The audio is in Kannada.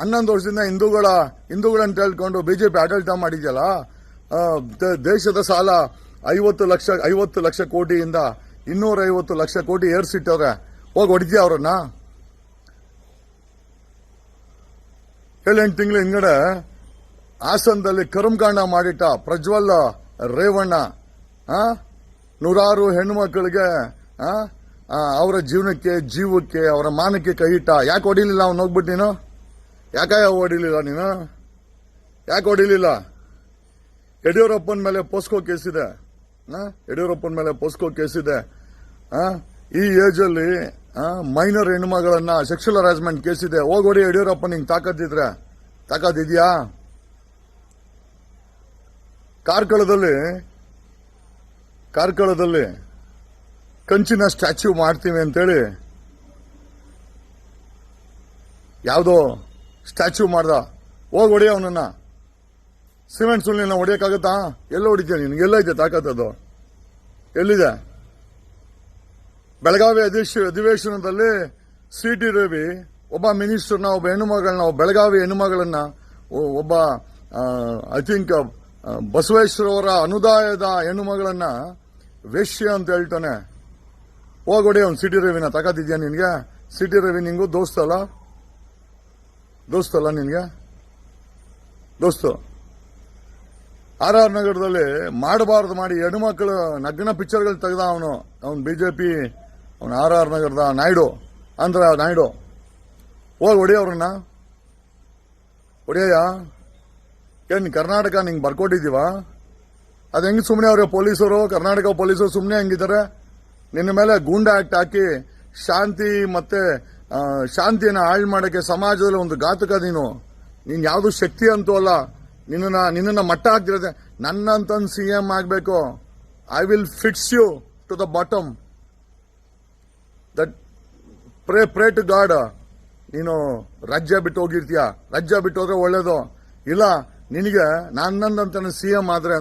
ಹನ್ನೊಂದು ವರ್ಷದಿಂದ ಹಿಂದೂಗಳ ಹಿಂದೂಗಳಂತ ಹೇಳ್ಕೊಂಡು ಬಿಜೆಪಿ ಆಡಳಿತ ಮಾಡಿದ್ಯಲ್ಲ ದೇಶದ ಸಾಲ ಐವತ್ತು ಲಕ್ಷ ಐವತ್ತು ಲಕ್ಷ ಕೋಟಿಯಿಂದ ಇನ್ನೂರ ಐವತ್ತು ಲಕ್ಷ ಕೋಟಿ ಏರ್ಸಿಟ್ಟವ್ರೆ ಹೋಗಿ ಹೊಡಿದ್ಯಾ ಅವ್ರನ್ನ? ಏಳೆಂಟು ತಿಂಗಳ ಹಿಂಗಡೆ ಹಾಸನದಲ್ಲಿ ಕರ್ಮಕಾಂಡ ಮಾಡಿಟ್ಟ ಪ್ರಜ್ವಲ್ ರೇವಣ್ಣ? ನೂರಾರು ಹೆಣ್ಣು ಮಕ್ಕಳಿಗೆ ಅವರ ಜೀವನಕ್ಕೆ, ಜೀವಕ್ಕೆ, ಅವರ ಮಾನಕ್ಕೆ ಕೈ ಇಟ್ಟ. ಯಾಕೆ ಹೊಡಿಲಿಲ್ಲ ಅವ್ನು? ಹೋಗ್ಬಿಟ್ಟು ನೀನು? ಯಾಕೆ ಹೊಡಿಲಿಲ್ಲ ನೀನು? ಯಾಕೆ ಹೊಡಿಲಿಲ್ಲ ಯಡಿಯೂರಪ್ಪನ ಮೇಲೆ ಪೋಸ್ಕೋ ಕೇಸಿದೆ ಯಡಿಯೂರಪ್ಪನ ಮೇಲೆ ಪೋಸ್ಕೋ ಕೇಸಿದೆ? ಈ ಏಜ್ ಅಲ್ಲಿ ಮೈನರ್ ಹೆಣ್ಮಗಳನ್ನ ಸೆಕ್ಷುಲ್ ಹರಾಸ್ಮೆಂಟ್ ಇದೆ. ಹೋಗೋಡಿ ಯಡಿಯೂರಪ್ಪ ನಿಂಗೆ ತಾಕತ್ತಿದ್ರೆ. ತಾಕತ್ತಿದ್ಯಾ? ಕಾರ್ಕಳದಲ್ಲಿ ಕಾರ್ಕಳದಲ್ಲಿ ಕಂಚಿನ ಸ್ಟ್ಯಾಚ್ಯೂ ಮಾಡ್ತೀವಿ ಅಂತೇಳಿ. ಯಾವುದೋ ಸ್ಟ್ಯಾಚ್ಯೂ ಮಾಡ್ದ. ಹೋಗಿ ಹೊಡೆಯ ಅವನನ್ನ. ಸಿಮೆಂಟ್ ಸುಳ್ಳಿನ ಹೊಡೆಯೋಕ್ಕಾಗತ್ತಾ? ಎಲ್ಲ ಹೊಡಿತೀಯ ನಿನಗೆ ಎಲ್ಲ ಇದೆ ತಾಕತ್ತದು? ಎಲ್ಲಿದೆ? ಬೆಳಗಾವಿ ಅಧಿವೇಶ ಅಧಿವೇಶನದಲ್ಲಿ ಸಿ ಟಿ ರವಿ, ಒಬ್ಬ ಮಿನಿಸ್ಟರ್ನ, ಒಬ್ಬ ಹೆಣ್ಣುಮಗಳನ್ನ, ಒಬ್ಬ ಬೆಳಗಾವಿ ಹೆಣ್ಣುಮಗಳನ್ನ ಒಬ್ಬ ಐ ಥಿಂಕ್ ಬಸವೇಶ್ವರವರ ಅನುದಾಯದ ಹೆಣ್ಣುಮಗಳನ್ನ ವೇಶ್ಯ ಅಂತ ಹೇಳ್ತಾನೆ. ಹೋಗೊಡಿ ಅವ್ನು ಸಿ ಟಿ ರವಿನ. ತಾಕತ್ತಿದ್ಯಾ ನಿನಗೆ? ಸಿ ಟಿ ರವಿ ನಿಂಗೂ ದೋಸ್ತಲ್ಲ ದೋಸ್ತಲ್ಲ ನಿನಗೆ? ದೋಸ್ತು, ಆರ್ ಆರ್ ನಗರದಲ್ಲಿ ಮಾಡಬಾರ್ದು ಮಾಡಿ ಹೆಣ್ಮಕ್ಳು ನಗ್ನ ಪಿಕ್ಚರ್ಗಳು ತೆಗೆದ ಅವನು. ಅವನು ಪಿ ಅವನು ಆರ್ ಆರ್ ನಗರದ ನಾಯ್ಡು. ಆಂಧ್ರ ನಾಯ್ಡು. ಹೋಗಿ ಹೊಡಿಯೋರನ್ನ ಹೊಡಿಯಯ್ಯ ಏನು ಕರ್ನಾಟಕ ನಿಂಗೆ ಬರ್ಕೊಟ್ಟಿದ್ದೀವ? ಅದು ಹೆಂಗೆ ಸುಮ್ಮನೆ ಅವ್ರಿಗೆ ಪೊಲೀಸರು, ಕರ್ನಾಟಕ ಪೊಲೀಸರು ಸುಮ್ಮನೆ ಹೆಂಗಿದ್ದಾರೆ ನಿನ್ನ ಮೇಲೆ ಗೂಂಡ ಆಕ್ಟ್ ಹಾಕಿ ಶಾಂತಿ ಮತ್ತೆ ಶಾಂತಿಯನ್ನ ಹಾಳು ಮಾಡೋಕ್ಕೆ ಸಮಾಜದಲ್ಲಿ ಒಂದು ಘಾತಕ ನೀನು. ನೀನು ಯಾವ್ದು ಶಕ್ತಿ ಅಂತೂ ಅಲ್ಲ. ನಿನ್ನ ನಿನ್ನನ್ನು ಮಟ್ಟ ಹಾಕ್ತಿರತ್ತೆ ನನ್ನಂತಂದು ಸಿ ಎಂ ಆಗಬೇಕು. I will fits you to the bottom that pray pray to God ನೀನು ರಾಜ್ಯ ಬಿಟ್ಟು ಹೋಗಿರ್ತೀಯ. ರಾಜ್ಯ ಬಿಟ್ಟು ಹೋದ್ರೆ ಒಳ್ಳೇದು. ಇಲ್ಲ, ನಿನಗೆ ನನ್ನಂದಂತ ಸಿ ಎಂ ಆದ್ರೆ